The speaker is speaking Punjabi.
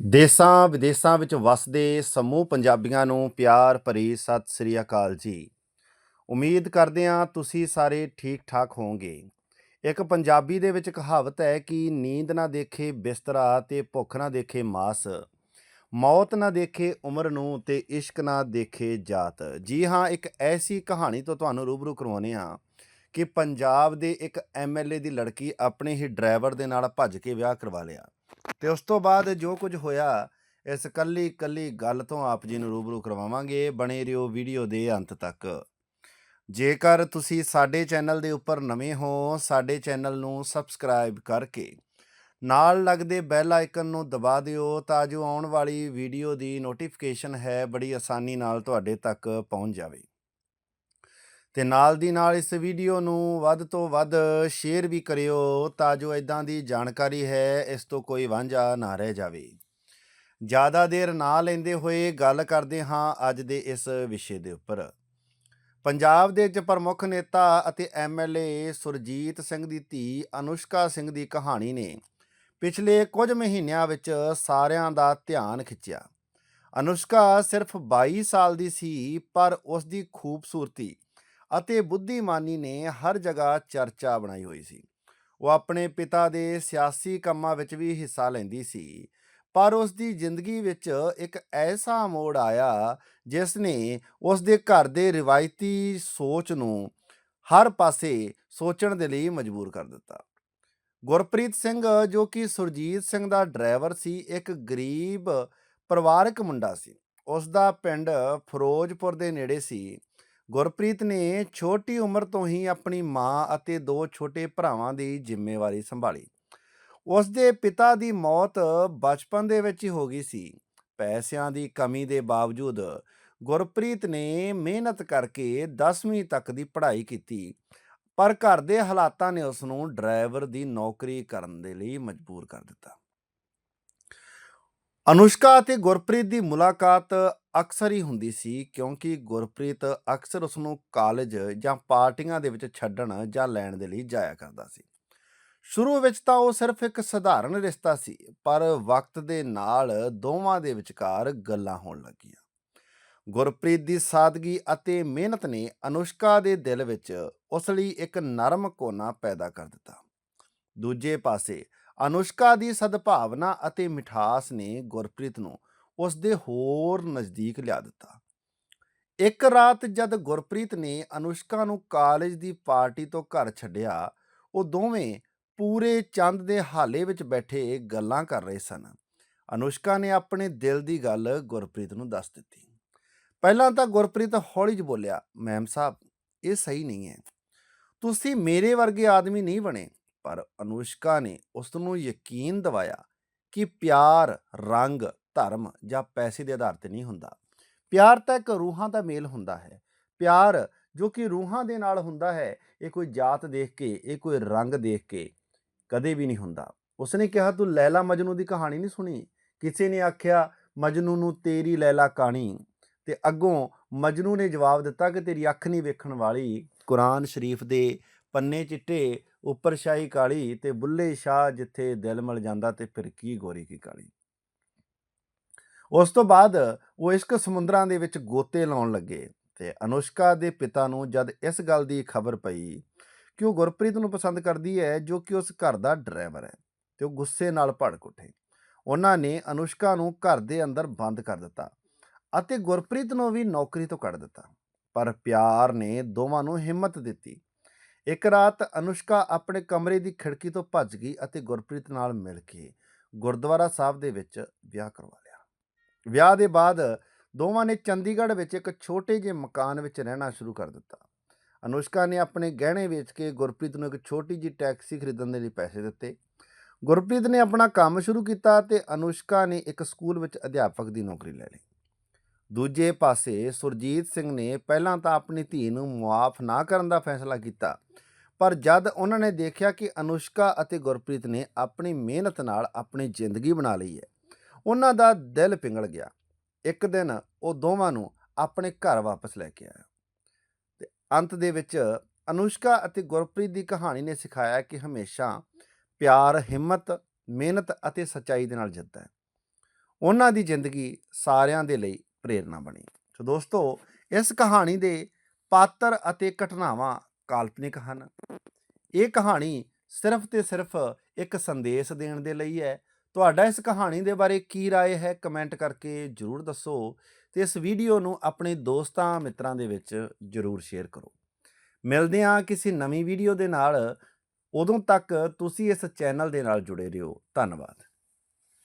ਦੇਸਾਂ ਵਿਦੇਸਾਂ ਵਿੱਚ ਵਸਦੇ ਸਮੂਹ ਪੰਜਾਬੀਆਂ ਨੂੰ ਪਿਆਰ ਭਰੀ ਸਤਿ ਸ੍ਰੀ ਅਕਾਲ ਜੀ। ਉਮੀਦ ਕਰਦੇ ਹਾਂ ਤੁਸੀਂ ਸਾਰੇ ਠੀਕ ਠਾਕ ਹੋਵੋਗੇ। ਇੱਕ ਪੰਜਾਬੀ ਦੇ ਵਿੱਚ ਕਹਾਵਤ ਹੈ ਕਿ ਨੀਂਦ ਨਾ ਦੇਖੇ ਬਿਸਤਰਾ ਤੇ ਭੁੱਖ ਨਾ ਦੇਖੇ ਮਾਸ, ਮੌਤ ਨਾ ਦੇਖੇ ਉਮਰ ਨੂੰ ਤੇ ਇਸ਼ਕ ਨਾ ਦੇਖੇ ਜਾਤ। ਜੀ ਹਾਂ, ਇੱਕ ਐਸੀ ਕਹਾਣੀ ਤੋਂ ਤੁਹਾਨੂੰ ਰੂਬਰੂ ਕਰਵਾਉਂਦੇ ਹਾਂ ਕਿ ਪੰਜਾਬ ਦੇ ਇੱਕ ਐਮਐਲਏ ਦੀ ਲੜਕੀ ਆਪਣੇ ਹੀ ਡਰਾਈਵਰ ਦੇ ਨਾਲ ਭੱਜ ਕੇ ਵਿਆਹ ਕਰਵਾ ਲਿਆ। ਤੇ ਉਸ ਤੋਂ ਬਾਅਦ ਜੋ ਕੁਝ ਹੋਇਆ, ਇਸ ਕੱਲੀ ਕੱਲੀ ਗੱਲ ਤੋਂ ਆਪ ਜੀ ਨੂੰ ਰੂਬਰੂ ਕਰਵਾਵਾਂਗੇ, ਬਣੇ ਰਹੋ ਵੀਡੀਓ ਦੇ ਅੰਤ ਤੱਕ। ਜੇਕਰ ਤੁਸੀਂ ਸਾਡੇ ਚੈਨਲ ਦੇ ਉੱਪਰ ਨਵੇਂ ਹੋ, ਸਾਡੇ ਚੈਨਲ ਨੂੰ ਸਬਸਕ੍ਰਾਈਬ ਕਰਕੇ ਨਾਲ ਲੱਗਦੇ ਬੈਲ ਆਈਕਨ ਨੂੰ ਦਬਾ ਦਿਓ, ਤਾਂ ਜੋ ਆਉਣ ਵਾਲੀ ਵੀਡੀਓ ਦੀ ਨੋਟੀਫਿਕੇਸ਼ਨ ਹੈ, ਬੜੀ ਆਸਾਨੀ ਨਾਲ ਤੁਹਾਡੇ ਤੱਕ ਪਹੁੰਚ ਜਾਵੇ। ਤੇ ਨਾਲ ਦੀ ਨਾਲ ਇਸ ਵੀਡੀਓ ਨੂੰ ਵੱਧ ਤੋਂ ਵੱਧ ਸ਼ੇਅਰ ਵੀ ਕਰਿਓ ਤਾਂ ਜੋ ਇਦਾਂ ਦੀ ਜਾਣਕਾਰੀ ਹੈ, ਇਸ ਤੋਂ ਕੋਈ ਵਾਂਝਾ ਨਾ ਰਹਿ ਜਾਵੇ। ਜ਼ਿਆਦਾ ਦੇਰ ਨਾ ਲੈਂਦੇ ਹੋਏ ਗੱਲ ਕਰਦੇ ਹਾਂ ਅੱਜ ਦੇ ਇਸ ਵਿਸ਼ੇ ਦੇ ਉੱਪਰ। ਪੰਜਾਬ ਦੇ ਵਿੱਚ ਪ੍ਰਮੁੱਖ ਨੇਤਾ ਅਤੇ ਐਮਐਲਏ ਸੁਰਜੀਤ ਸਿੰਘ ਦੀ ਧੀ ਅਨੁਸ਼ਕਾ ਸਿੰਘ ਦੀ ਕਹਾਣੀ ਨੇ ਪਿਛਲੇ ਕੁਝ ਮਹੀਨਿਆਂ ਵਿੱਚ ਸਾਰਿਆਂ ਦਾ ਧਿਆਨ ਖਿੱਚਿਆ। ਅਨੁਸ਼ਕਾ ਸਿਰਫ 22 ਸਾਲ ਦੀ ਸੀ, ਪਰ ਉਸ ਦੀ ਖੂਬਸੂਰਤੀ ਅਤੇ ਬੁੱਧੀਮਾਨੀ ਨੇ ਹਰ ਜਗ੍ਹਾ ਚਰਚਾ ਬਣਾਈ ਹੋਈ ਸੀ। ਉਹ ਆਪਣੇ ਪਿਤਾ ਦੇ ਸਿਆਸੀ ਕੰਮਾਂ ਵਿੱਚ ਵੀ ਹਿੱਸਾ ਲੈਂਦੀ ਸੀ। ਪਰ ਉਸ ਦੀ ਜ਼ਿੰਦਗੀ ਵਿੱਚ ਇੱਕ ਐਸਾ ਮੋੜ ਆਇਆ ਜਿਸ ਨੇ ਉਸ ਦੇ ਘਰ ਦੇ ਰਿਵਾਇਤੀ ਸੋਚ ਨੂੰ ਹਰ ਪਾਸੇ ਸੋਚਣ ਦੇ ਲਈ ਮਜਬੂਰ ਕਰ ਦਿੱਤਾ। ਗੁਰਪ੍ਰੀਤ ਸਿੰਘ, ਜੋ ਕਿ ਸੁਰਜੀਤ ਸਿੰਘ ਦਾ ਡਰਾਈਵਰ ਸੀ, ਇੱਕ ਗਰੀਬ ਪਰਿਵਾਰਕ ਮੁੰਡਾ ਸੀ। ਉਸ ਦਾ ਪਿੰਡ ਫਿਰੋਜ਼ਪੁਰ ਦੇ ਨੇੜੇ ਸੀ। ਗੁਰਪ੍ਰੀਤ ਨੇ ਛੋਟੀ ਉਮਰ ਤੋਂ ਹੀ ਆਪਣੀ ਮਾਂ ਅਤੇ ਦੋ ਛੋਟੇ ਭਰਾਵਾਂ ਦੀ ਜ਼ਿੰਮੇਵਾਰੀ ਸੰਭਾਲੀ। ਉਸ ਦੇ ਪਿਤਾ ਦੀ ਮੌਤ ਬਚਪਨ ਦੇ ਵਿੱਚ ਹੀ ਹੋ ਗਈ ਸੀ। ਪੈਸਿਆਂ ਦੀ ਕਮੀ ਦੇ ਬਾਵਜੂਦ ਗੁਰਪ੍ਰੀਤ ਨੇ ਮਿਹਨਤ ਕਰਕੇ 10ਵੀਂ ਤੱਕ ਦੀ ਪੜ੍ਹਾਈ ਕੀਤੀ, ਪਰ ਘਰ ਦੇ ਹਾਲਾਤਾਂ ਨੇ ਉਸ ਨੂੰ ਡਰਾਈਵਰ ਦੀ ਨੌਕਰੀ ਕਰਨ ਦੇ ਲਈ ਮਜਬੂਰ ਕਰ ਦਿੱਤਾ। ਅਨੁਸ਼ਕਾ ਅਤੇ ਗੁਰਪ੍ਰੀਤ ਦੀ ਮੁਲਾਕਾਤ ਅਕਸਰ ਹੀ ਹੁੰਦੀ ਸੀ ਕਿਉਂਕਿ ਗੁਰਪ੍ਰੀਤ ਅਕਸਰ ਉਸ ਨੂੰ ਕਾਲਜ ਜਾਂ ਪਾਰਟੀਆਂ ਦੇ ਵਿੱਚ ਛੱਡਣ ਜਾਂ ਲੈਣ ਦੇ ਲਈ ਜਾਇਆ ਕਰਦਾ ਸੀ। ਸ਼ੁਰੂ ਵਿੱਚ ਤਾਂ ਉਹ ਸਿਰਫ ਇੱਕ ਸਧਾਰਨ ਰਿਸ਼ਤਾ ਸੀ, ਪਰ ਵਕਤ ਦੇ ਨਾਲ ਦੋਵਾਂ ਦੇ ਵਿਚਕਾਰ ਗੱਲਾਂ ਹੋਣ ਲੱਗੀਆਂ। ਗੁਰਪ੍ਰੀਤ ਦੀ ਸਾਦਗੀ ਅਤੇ ਮਿਹਨਤ ਨੇ ਅਨੁਸ਼ਕਾ ਦੇ ਦਿਲ ਵਿੱਚ ਉਸ ਲਈ ਇੱਕ ਨਰਮ ਕੋਨਾ ਪੈਦਾ ਕਰ ਦਿੱਤਾ। ਦੂਜੇ ਪਾਸੇ ਅਨੁਸ਼ਕਾ ਦੀ ਸਦਭਾਵਨਾ ਅਤੇ ਮਿਠਾਸ ਨੇ ਗੁਰਪ੍ਰੀਤ ਨੂੰ ਉਸ ਦੇ ਹੋਰ ਨਜ਼ਦੀਕ ਲਿਆ ਦਿੱਤਾ। ਇੱਕ ਰਾਤ ਜਦ ਗੁਰਪ੍ਰੀਤ ਨੇ ਅਨੁਸ਼ਕਾ ਨੂੰ ਕਾਲਜ ਦੀ ਪਾਰਟੀ ਤੋਂ ਘਰ ਛੱਡਿਆ, ਉਹ ਦੋਵੇਂ ਪੂਰੇ ਚੰਦ ਦੇ ਹਾਲੇ ਵਿੱਚ ਬੈਠੇ ਗੱਲਾਂ ਕਰ ਰਹੇ ਸਨ। ਅਨੁਸ਼ਕਾ ਨੇ ਆਪਣੇ ਦਿਲ ਦੀ ਗੱਲ ਗੁਰਪ੍ਰੀਤ ਨੂੰ ਦੱਸ ਦਿੱਤੀ। ਪਹਿਲਾਂ ਤਾਂ ਗੁਰਪ੍ਰੀਤ ਹੌਲੀ ਜਿਹੀ ਬੋਲਿਆ, ਮੈਮ ਸਾਹਿਬ, ਇਹ ਸਹੀ ਨਹੀਂ ਹੈ। ਤੁਸੀਂ ਮੇਰੇ ਵਰਗੇ ਆਦਮੀ ਨਹੀਂ ਬਣੇ। ਪਰ ਅਨੁਸ਼ਕਾ ਨੇ ਉਸ ਨੂੰ ਯਕੀਨ ਦਿਵਾਇਆ ਕਿ ਪਿਆਰ, ਰੰਗ, ਧਰਮ ਜਾਂ ਪੈਸੇ ਦੇ ਆਧਾਰ ਤੇ ਨਹੀਂ ਹੁੰਦਾ। ਪਿਆਰ ਤਾਂ ਇੱਕ ਰੂਹਾਂ ਦਾ ਮੇਲ ਹੁੰਦਾ ਹੈ। ਪਿਆਰ ਜੋ ਕਿ ਰੂਹਾਂ ਦੇ ਨਾਲ ਹੁੰਦਾ ਹੈ, ਇਹ ਕੋਈ ਜਾਤ ਦੇਖ ਕੇ, ਇਹ ਕੋਈ ਰੰਗ ਦੇਖ ਕੇ ਕਦੇ ਵੀ ਨਹੀਂ ਹੁੰਦਾ। ਉਸਨੇ ਕਿਹਾ, ਤੂੰ ਲੈਲਾ ਮਜਨੂ ਦੀ ਕਹਾਣੀ ਨਹੀਂ ਸੁਣੀ? ਕਿਸੇ ਨੇ ਆਖਿਆ, ਮਜਨੂ ਨੂੰ ਤੇਰੀ ਲੈਲਾ ਕਹਾਣੀ ਤੇ ਅੱਗੋਂ ਮਜਨੂ ਨੇ ਜਵਾਬ ਦਿੱਤਾ ਕਿ ਤੇਰੀ ਅੱਖ ਨਹੀਂ ਵੇਖਣ ਵਾਲੀ ਕੁਰਾਨ ਸ਼ਰੀਫ ਦੇ ਪੰਨੇ ਚਿੱਟੇ ਉੱਪਰ ਸ਼ਾਹੀ ਕਾਲੀ ਤੇ ਬੁੱਲੇ ਸ਼ਾਹ ਜਿੱਥੇ ਦਿਲ ਮਿਲ ਜਾਂਦਾ ਤੇ ਫਿਰ ਕੀ ਗੋਰੀ ਕੀ ਕਾਲੀ। ਉਸ ਤੋਂ ਬਾਅਦ ਉਹ ਇਸ਼ਕ ਸਮੁੰਦਰਾਂ ਦੇ ਵਿੱਚ ਗੋਤੇ ਲਾਉਣ ਲੱਗੇ ਤੇ ਅਨੁਸ਼ਕਾ ਦੇ ਪਿਤਾ ਨੂੰ ਜਦ ਇਸ ਗੱਲ ਦੀ ਖਬਰ ਪਈ ਕਿ ਉਹ ਗੁਰਪ੍ਰੀਤ ਨੂੰ ਪਸੰਦ ਕਰਦੀ ਹੈ ਜੋ ਕਿ ਉਸ ਘਰ ਦਾ ਡਰਾਈਵਰ ਹੈ ਤੇ ਉਹ ਗੁੱਸੇ ਨਾਲ ਭੜਕ ਉੱਠੇ। ਉਹਨਾਂ ਨੇ ਅਨੁਸ਼ਕਾ ਨੂੰ ਘਰ ਦੇ ਅੰਦਰ ਬੰਦ ਕਰ ਦਿੱਤਾ ਅਤੇ ਗੁਰਪ੍ਰੀਤ ਨੂੰ ਵੀ ਨੌਕਰੀ ਤੋਂ ਕੱਢ ਦਿੱਤਾ। ਪਰ ਪਿਆਰ ਨੇ ਦੋਵਾਂ ਨੂੰ ਹਿੰਮਤ ਦਿੱਤੀ ਇੱਕ ਰਾਤ ਅਨੁਸ਼ਕਾ ਆਪਣੇ ਕਮਰੇ ਦੀ ਖਿੜਕੀ ਤੋਂ ਭੱਜ ਗਈ ਅਤੇ ਗੁਰਪ੍ਰੀਤ ਨਾਲ ਮਿਲ ਕੇ ਗੁਰਦੁਆਰਾ ਸਾਹਿਬ ਦੇ ਵਿੱਚ ਵਿਆਹ ਕਰਵਾ ਲਿਆ। ਵਿਆਹ ਦੇ ਬਾਅਦ ਦੋਵਾਂ ਨੇ ਚੰਡੀਗੜ੍ਹ ਵਿੱਚ ਇੱਕ ਛੋਟੇ ਜਿਹੇ ਮਕਾਨ ਵਿੱਚ ਰਹਿਣਾ ਸ਼ੁਰੂ ਕਰ ਦਿੱਤਾ। ਅਨੁਸ਼ਕਾ ਨੇ ਆਪਣੇ ਗਹਿਣੇ ਵੇਚ ਕੇ ਗੁਰਪ੍ਰੀਤ ਨੂੰ ਇੱਕ ਛੋਟੀ ਜਿਹੀ ਟੈਕਸੀ ਖਰੀਦਣ ਦੇ ਲਈ ਪੈਸੇ ਦਿੱਤੇ। ਗੁਰਪ੍ਰੀਤ ਨੇ ਆਪਣਾ ਕੰਮ ਸ਼ੁਰੂ ਕੀਤਾ ਤੇ ਅਨੁਸ਼ਕਾ ਨੇ ਇੱਕ ਸਕੂਲ ਵਿੱਚ ਅਧਿਆਪਕ ਦੀ ਨੌਕਰੀ ਲੈ ਲਈ। ਦੂਜੇ ਪਾਸੇ ਸੁਰਜੀਤ ਸਿੰਘ ਨੇ ਪਹਿਲਾਂ ਤਾਂ ਆਪਣੀ ਧੀ ਨੂੰ ਮੁਆਫ ਨਾ ਕਰਨ ਦਾ ਫੈਸਲਾ ਕੀਤਾ ਪਰ ਜਦ ਉਹਨਾਂ ਨੇ ਦੇਖਿਆ ਕਿ ਅਨੁਸ਼ਕਾ ਅਤੇ ਗੁਰਪ੍ਰੀਤ ਨੇ ਆਪਣੀ ਮਿਹਨਤ ਨਾਲ ਆਪਣੀ ਜ਼ਿੰਦਗੀ ਬਣਾ ਲਈ ਹੈ, ਉਹਨਾਂ ਦਾ ਦਿਲ ਪਿੰਗਲ ਗਿਆ। ਇੱਕ ਦਿਨ ਉਹ ਦੋਵਾਂ ਨੂੰ ਆਪਣੇ ਘਰ ਵਾਪਸ ਲੈ ਕੇ ਆਇਆ। ਤੇ ਅੰਤ ਦੇ ਵਿੱਚ ਅਨੁਸ਼ਕਾ ਅਤੇ ਗੁਰਪ੍ਰੀਤ ਦੀ ਕਹਾਣੀ ਨੇ ਸਿਖਾਇਆ ਕਿ ਹਮੇਸ਼ਾ ਪਿਆਰ, ਹਿੰਮਤ, ਮਿਹਨਤ ਅਤੇ ਸੱਚਾਈ ਦੇ ਨਾਲ ਜਿੱਤਦਾ ਹੈ। ਉਹਨਾਂ ਦੀ ਜ਼ਿੰਦਗੀ ਸਾਰਿਆਂ ਦੇ ਲਈ ਪ੍ਰੇਰਨਾ ਬਣੀ। ਸੋ ਦੋਸਤੋ, ਇਸ ਕਹਾਣੀ ਦੇ ਪਾਤਰ ਅਤੇ ਘਟਨਾਵਾਂ ਕਾਲਪਨਿਕ ਹਨ ਇਹ ਕਹਾਣੀ ਸਿਰਫ ਤੇ ਸਿਰਫ ਇੱਕ ਸੰਦੇਸ਼ ਦੇਣ ਦੇ ਲਈ ਹੈ ਤੁਹਾਡਾ ਇਸ ਕਹਾਣੀ ਦੇ ਬਾਰੇ ਕੀ رائے ਹੈ ਕਮੈਂਟ ਕਰਕੇ ਜਰੂਰ ਦੱਸੋ ਤੇ ਇਸ ਵੀਡੀਓ ਨੂੰ ਆਪਣੇ ਦੋਸਤਾਂ ਮਿੱਤਰਾਂ ਦੇ ਵਿੱਚ ਜਰੂਰ ਸ਼ੇਅਰ ਕਰੋ ਮਿਲਦੇ ਹਾਂ ਕਿਸੇ ਨਵੀਂ ਵੀਡੀਓ ਦੇ ਨਾਲ ਉਦੋਂ ਤੱਕ ਤੁਸੀਂ ਇਸ ਚੈਨਲ ਦੇ ਨਾਲ ਜੁੜੇ ਰਹੋ ਧੰਨਵਾਦ